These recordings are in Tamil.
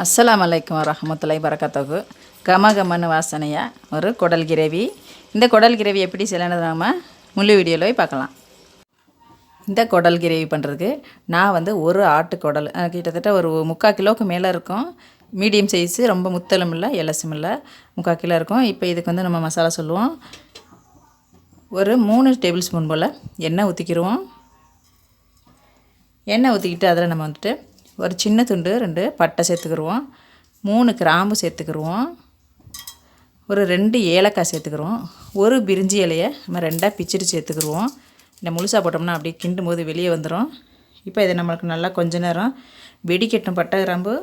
அஸ்ஸலாமு அலைக்கும் வரஹமத்துல்லாஹி வரகாத்துஹு. கம கமன்னு வாசனையாக ஒரு குடல் கிரேவி. இந்த குடல் கிரேவி எப்படி செய்யலான்னு நாம் முழு வீடியோவில் போய் பார்க்கலாம். இந்த குடல் கிரேவி பண்ணுறதுக்கு நான் வந்து ஒரு ஆட்டு குடல் கிட்டத்தட்ட ஒரு முக்கால் கிலோவுக்கு மேலே இருக்கும். மீடியம் சைஸு ரொம்ப முத்தலும் இல்லை எலசும் இல்லை முக்கால் கிலோ இருக்கும். இப்போ இதுக்கு வந்து நம்ம மசாலா சொல்லுவோம். ஒரு மூணு டேபிள் ஸ்பூன் போல் எண்ணெய் ஊற்றிக்கிடுவோம் எண்ணெய் ஊற்றிக்கிட்டு அதில் நம்ம வந்துட்டு ஒரு சின்ன துண்டு ரெண்டு பட்டை சேர்த்துக்கிருவோம். மூணு கிராம்பு சேர்த்துக்கிருவோம். ஒரு ரெண்டு ஏலக்காய் சேர்த்துக்கிருவோம். ஒரு பிரிஞ்சி இலையை நம்ம ரெண்டாக பிச்சுட்டு சேர்த்துக்கிருவோம். இந்த முழுசாக போட்டோம்னா அப்படியே கிண்டும் போது வெளியே வந்துடும் இப்போ இதை நம்மளுக்கு நல்லா கொஞ்ச நேரம் வெடிக்கட்டும் பட்டை கிராம்பு.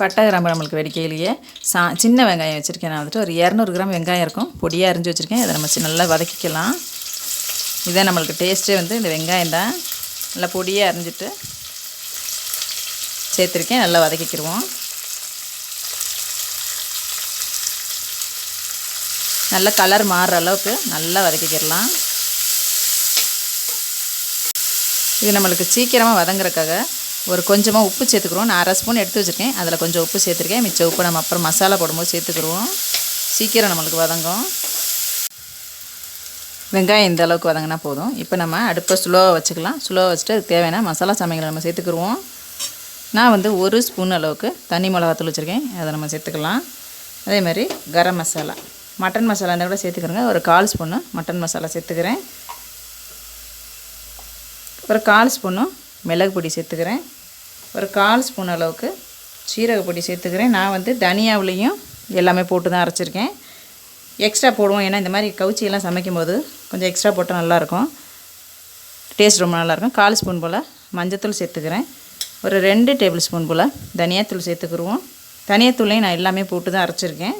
பட்டை கிராம்பு நம்மளுக்கு வெடிக்கையிலேயே சா சின்ன வெங்காயம் வச்சுருக்கேன் நான் வந்துட்டு. ஒரு இரநூறு கிராம் வெங்காயம் இருக்கும். பொடியாக அரிஞ்சு வச்சுருக்கேன். அதை நம்ம நல்லா வதக்கிக்கலாம். இதான் நம்மளுக்கு டேஸ்ட்டே வந்து இந்த வெங்காயம் தான். நல்லா பொடியாக அரிஞ்சிட்டு சேர்த்துருக்கேன். நல்லா வதக்கிக்கிடுவோம் நல்ல கலர் மாறுற அளவுக்கு நல்லா வதக்கிக்கிடலாம் இது நம்மளுக்கு சீக்கிரமாக வதங்குறக்காக ஒரு கொஞ்சமாக உப்பு சேர்த்துக்கிறோம். நான் அரை ஸ்பூன் எடுத்து வச்சுருக்கேன். அதில் கொஞ்சம் உப்பு சேர்த்துருக்கேன். மிச்ச உப்பு நம்ம அப்புறம் மசாலா போடும்போது சேர்த்துக்குருவோம். சீக்கிரம் நம்மளுக்கு வதங்கும். வெங்காயம் இந்த அளவுக்கு வதங்கினா போதும். இப்போ நம்ம அடுப்பை ஸ்லோவாக வச்சுக்கலாம். ஸ்லோவாக வச்சுட்டு அதுக்கு தேவையான மசாலா சமையலை நம்ம சேர்த்துக்குருவோம். நான் வந்து ஒரு ஸ்பூன் அளவுக்கு தனி மிளகாத்தூள் வச்சுருக்கேன். அதை நம்ம சேர்த்துக்கலாம். அதே மாதிரி கரம் மசாலா. மட்டன் மசாலா இருந்தால் கூட சேர்த்துக்கிறேங்க. ஒரு கால் ஸ்பூன்னு மட்டன் மசாலா சேர்த்துக்கிறேன். ஒரு கால் ஸ்பூன்னு மிளகு பொடி சேர்த்துக்கிறேன். ஒரு கால் ஸ்பூன் அளவுக்கு சீரக பொடி சேர்த்துக்கிறேன். நான் வந்து தனியாவிலையும் எல்லாமே போட்டு தான் அரைச்சிருக்கேன். எக்ஸ்ட்ரா போடுவோம். ஏன்னா இந்த மாதிரி கவுச்சியெல்லாம் சமைக்கும் போது கொஞ்சம் எக்ஸ்ட்ரா போட்டால் நல்லாயிருக்கும். டேஸ்ட் ரொம்ப நல்லாயிருக்கும். கால் ஸ்பூன் போல் மஞ்சத்தூள் சேர்த்துக்கிறேன். ஒரு ரெண்டு டேபிள் ஸ்பூன் போல் தனியாத்தூள் சேர்த்துக்குருவோம். தனியாத்தூளையும் நான் எல்லாமே போட்டு தான் அரைச்சிருக்கேன்.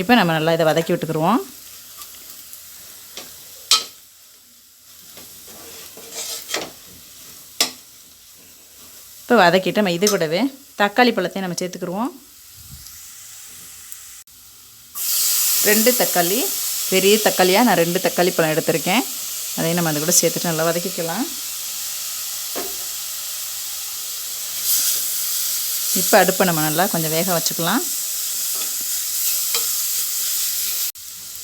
இப்போ நம்ம நல்லா இதை வதக்கி விட்டுக்குருவோம். இப்போ வதக்கிட்டு நம்ம இது கூடவே தக்காளி பழத்தையும் நம்ம சேர்த்துக்குருவோம். ரெண்டு தக்காளி பெரிய தக்காளியாக நான் ரெண்டு தக்காளி பழம் எடுத்திருக்கேன். அதையும் நம்ம அது கூட சேர்த்துட்டு நல்லா வதக்கிக்கலாம். இப்போ அடுப்பை நம்ம நல்லா கொஞ்சம் வேக வச்சுக்கலாம்.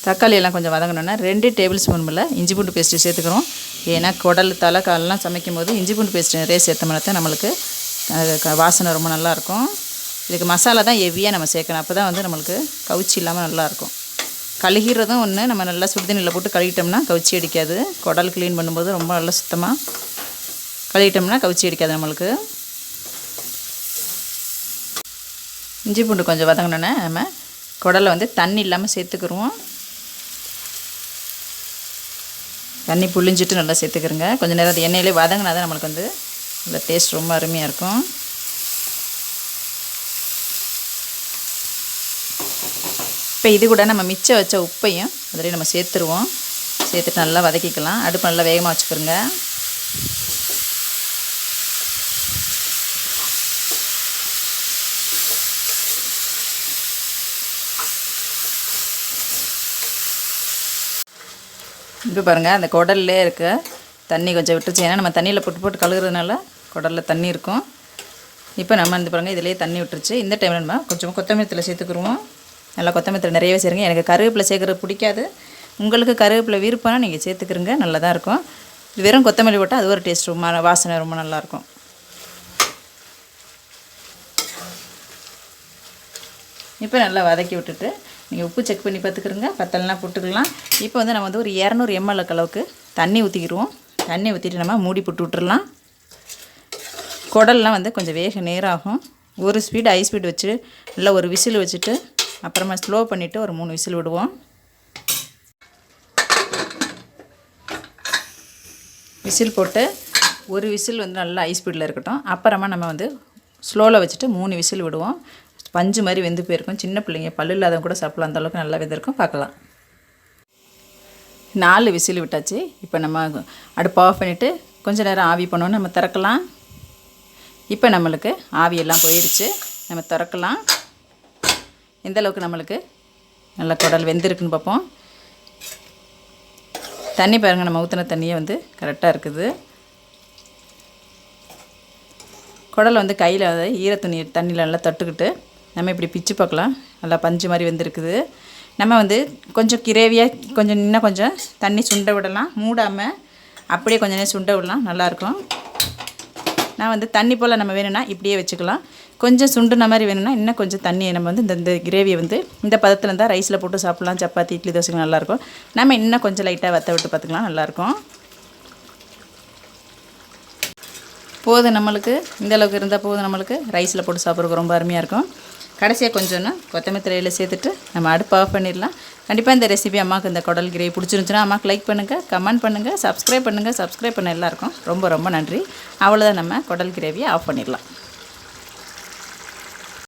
தக்காளி எல்லாம் கொஞ்சம் வதங்கணுன்னா ரெண்டு டேபிள் ஸ்பூன் இஞ்சி பூண்டு பேஸ்ட்டு சேர்த்துக்கிறோம். ஏன்னா குடல் தலை காலெலாம் சமைக்கும் போது இஞ்சி பூண்டு பேஸ்ட்டு நிறைய சேர்த்தோம்னா தான் நம்மளுக்கு வாசனை ரொம்ப நல்லாயிருக்கும் இதுக்கு மசாலா தான் ஹெவியாக நம்ம சேர்க்கணும். அப்போ தான் வந்து நம்மளுக்கு கவுச்சி இல்லாமல் நல்லாயிருக்கும் கழுகிறதும் ஒன்று நம்ம நல்லா சுடுதண்ணியில் போட்டு கழுவிட்டோம்னா கவுச்சி அடிக்காது. குடல் க்ளீன் பண்ணும்போது ரொம்ப நல்லா சுத்தமாக கழுவிட்டோம்னா கவுச்சி அடிக்காது நம்மளுக்கு. இஞ்சி பூண்டு கொஞ்சம் வதங்கினோன்னே நம்ம குடலை வந்து தண்ணி இல்லாமல் சேர்த்துக்கிருவோம். தண்ணி புளிஞ்சிட்டு நல்லா சேர்த்துக்கிறோங்க கொஞ்சம் நேரம் அது எண்ணெயிலே வதங்கினா தான் நம்மளுக்கு வந்து நல்லா டேஸ்ட் ரொம்ப அருமையாக இருக்கும். இப்போ இது கூட நம்ம மிச்சம் வச்ச உப்பையும் அதிலே நம்ம சேர்த்துருவோம். சேர்த்துட்டு நல்லா வதக்கிக்கலாம். அடுப்பு நல்லா வேகமாக வச்சுக்கிறோங்க இப்போ பாருங்கள் அந்த குடல்லே இருக்க தண்ணி கொஞ்சம் விட்டுருச்சு. ஏன்னா நம்ம தண்ணியில் போட்டு போட்டு கழுகுறதுனால குடலில் தண்ணி இருக்கும். இப்போ நம்ம வந்து பாருங்கள் இதிலேயே தண்ணி விட்டுருச்சு. இந்த டைமில் நம்ம கொஞ்சம் கொத்தமல்லி தழை சேர்த்துக்குருவோம். நல்லா கொத்தமல்லி நிறையவே சேருங்க எனக்கு கருவேப்பிலை சேர்க்குறது பிடிக்காது. உங்களுக்கு கருவேப்பிலை விருப்பம்னா நீங்கள் சேர்த்துக்கிறங்க நல்லா தான் இருக்கும். இது வெறும் கொத்தமல்லி போட்டால் அது ஒரு டேஸ்ட் ரொம்ப வாசனை ரொம்ப நல்லாயிருக்கும் இப்போ நல்லா வதக்கி விட்டுட்டு நீங்கள் உப்பு செக் பண்ணி பார்த்துக்கிறங்க. பத்தலாம் போட்டுக்கலாம். இப்போ வந்து நம்ம வந்து ஒரு இரநூறு எம்எல் அளவுக்கு தண்ணி ஊற்றிக்கிடுவோம் தண்ணி ஊற்றிட்டு நம்ம மூடி போட்டு விட்டுடலாம் குடல்லாம் வந்து கொஞ்சம் வேக நேரம் ஆகும். ஒரு ஸ்பீடு ஹை ஸ்பீடு வச்சு நல்லா ஒரு விசில் வச்சுட்டு அப்புறமா ஸ்லோ பண்ணிவிட்டு ஒரு மூணு விசில் விடுவோம். விசில் போட்டு ஒரு விசில் வந்து நல்லா ஹை ஸ்பீடில் இருக்கட்டும். அப்புறமா நம்ம வந்து ஸ்லோவில் வச்சுட்டு மூணு விசில் விடுவோம். பஞ்சு மாதிரி வெந்து போயிருக்கும். சின்ன பிள்ளைங்க பல்லு இல்லாதவங்க கூட சாப்பிடலாம். அந்த அளவுக்கு நல்லா வெந்திருக்கும். பார்க்கலாம். நாலு விசில் விட்டாச்சு. இப்போ நம்ம அடுப்பு ஆஃப் பண்ணிவிட்டு கொஞ்சம் நேரம் ஆவி பண்ணோன்னு நம்ம திறக்கலாம். இப்போ நம்மளுக்கு ஆவியெல்லாம் போயிடுச்சு நம்ம திறக்கலாம். எந்த அளவுக்கு நம்மளுக்கு நல்லா குடல் வெந்திருக்குன்னு பார்ப்போம். தண்ணி பாருங்கள் நம்ம ஊற்றின தண்ணியே வந்து கரெக்டாக இருக்குது. குடலை வந்து கையில் ஈரத்துணி தண்ணியில் நல்லா தொட்டுக்கிட்டு நம்ம இப்படி பிச்சு பார்க்கலாம். நல்லா பஞ்சு மாதிரி வந்துருக்குது. நம்ம வந்து கொஞ்சம் கிரேவியாக கொஞ்சம் இன்னும் கொஞ்சம் தண்ணி சுண்ட விடலாம். மூடாமல் அப்படியே கொஞ்சம் நேரம் சுண்ட விடலாம். நல்லாயிருக்கும் நான் வந்து தண்ணி போல் நம்ம வேணும்னா இப்படியே வச்சுக்கலாம். கொஞ்சம் சுண்டுன மாதிரி வேணும்னா இன்னும் கொஞ்சம் தண்ணியை நம்ம வந்து இந்த இந்த கிரேவியை வந்து இந்த பதத்தில் இருந்தால் ரைஸில் போட்டு சாப்பிட்லாம். சப்பாத்தி இட்லி தோசைக்கு நல்லாயிருக்கும். நம்ம இன்னும் கொஞ்சம் லைட்டாக வத்த விட்டு பார்த்துக்கலாம். நல்லாயிருக்கும். போதும் நம்மளுக்கு. இந்த அளவுக்கு இருந்தால் போதும் நம்மளுக்கு. ரைஸில் போட்டு சாப்பிட்றதுக்கு ரொம்ப அருமையாக இருக்கும். கடைசியாக கொஞ்சோன்னு கொத்தமல்லி திரையில் சேர்த்துட்டு நம்ம அடுப்பு ஆஃப் பண்ணிடலாம். கண்டிப்பாக இந்த ரெசிபி அம்மாவுக்கு இந்த குடல் கிரேவி பிடிச்சிருந்துச்சுன்னா அம்மாவுக்கு லைக் பண்ணுங்கள் கமெண்ட் பண்ணுங்கள் சப்ஸ்கிரைப் பண்ணுங்கள் சப்ஸ்கிரைப் பண்ண எல்லாருக்கும் ரொம்ப ரொம்ப நன்றி. அவ்வளோதான் நம்ம குடல் கிரேவியை ஆஃப் பண்ணிடலாம்.